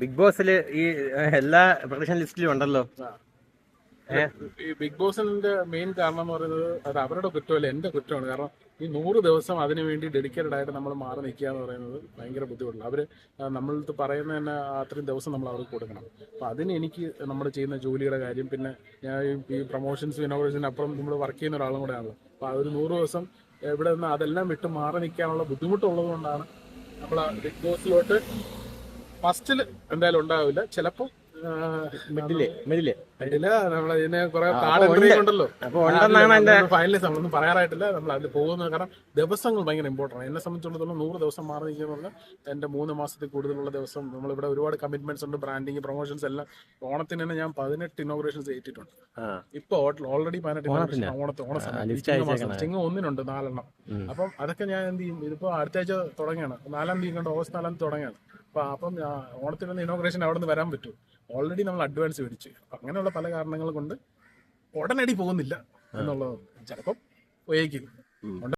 Big ബോസിൽ ഈ എല്ലാ പ്രൊഡക്ഷൻ ലിസ്റ്റിലും ഉണ്ടല്ലോ. ഈ ബിഗ് ബോസിന്റെ മെയിൻ കാരണം എന്ന് പറയുന്നത് അത് അവരുടെ കുറ്റമല്ല എന്റെ കുറ്റമാണ്. കാരണം ഈ നൂറ് ദിവസം അതിനു വേണ്ടി ഡെഡിക്കേറ്റഡ് ആയിട്ട് നമ്മൾ മാറി നിൽക്കുക എന്ന് പറയുന്നത് ഭയങ്കര ബുദ്ധിമുട്ടില്ല അവർ നമ്മൾ പറയുന്ന തന്നെ അത്രയും ദിവസം നമ്മൾ അവർക്ക് കൊടുക്കണം. അപ്പൊ അതിന് എനിക്ക് നമ്മൾ ചെയ്യുന്ന ജോലിയുടെ കാര്യം പിന്നെ ഞാൻ ഈ- പ്രൊമോഷൻസ് ഇനോവേഷൻ അപ്പുറം നമ്മൾ വർക്ക് ചെയ്യുന്ന ഒരാളും കൂടെയാണല്ലോ അപ്പൊ ആ ഒരു നൂറ് ദിവസം ഇവിടെ നിന്ന് അതെല്ലാം വിട്ട് മാറി നിൽക്കാനുള്ള ബുദ്ധിമുട്ടുള്ളത് കൊണ്ടാണ് നമ്മൾ ബിഗ് ബോസിലോട്ട് ഫസ്റ്റിൽ എന്തായാലും ഉണ്ടാവില്ല. ചിലപ്പോൾ മിഡിലേ മിഡിൽ ഇല്ല നമ്മളെ ഇതിനെ കുറെ കാർഡ് എൻട്രി ഉണ്ട്. ഉണ്ടല്ലോ ഫൈനലിസ്റ്റ് നമ്മളൊന്നും പറയാറായിട്ടില്ല. നമ്മൾ അതിൽ പോകുന്നത് കാരണം ദിവസങ്ങൾ ഭയങ്കര ഇമ്പോർട്ടന്റ് ആണ്. എന്നെ സംബന്ധിച്ചിടത്തോളം നൂറ് ദിവസം മാറി നിൽക്കുക എന്റെ എന്റെ മൂന്ന് മാസത്തിൽ കൂടുതലുള്ള ദിവസം നമ്മളിവിടെ ഒരുപാട് കമ്മിറ്റ്മെന്റ്സ് ഉണ്ട്. ബ്രാൻഡിങ് പ്രൊമോഷൻസ് എല്ലാം. ഓണത്തിന് തന്നെ ഞാൻ പതിനെട്ട് ഇനോഗ്രേഷൻസ് ഏറ്റിട്ടുണ്ട്. ഇപ്പൊ ഓൾറെഡി പതിനെട്ട് ഓണത്ത് ഓണ ചിങ്ങ ഒന്നിനുണ്ട് നാലെണ്ണം. അപ്പം അതൊക്കെ ഞാൻ എന്ത് ചെയ്യും? ഇതിപ്പോ അടുത്ത ആഴ്ച തുടങ്ങിയാണ് നാലാം തീയതി കണ്ട് ഓഗസ്റ്റ് നാലാം തീയതി തുടങ്ങിയാണ് അപ്പൊ അപ്പം ഓണത്തിന് ഇനോഗ്രേഷൻ അവിടെ നിന്ന് വരാൻ പറ്റും. ഓൾറെഡി നമ്മൾ അഡ്വാൻസ് മേടിച്ച് അപ്പൊ അങ്ങനെയുള്ള പല കാരണങ്ങൾ കൊണ്ട് ഉടനടി പോകുന്നില്ല എന്നുള്ളത് ചിലപ്പം പോയേക്കും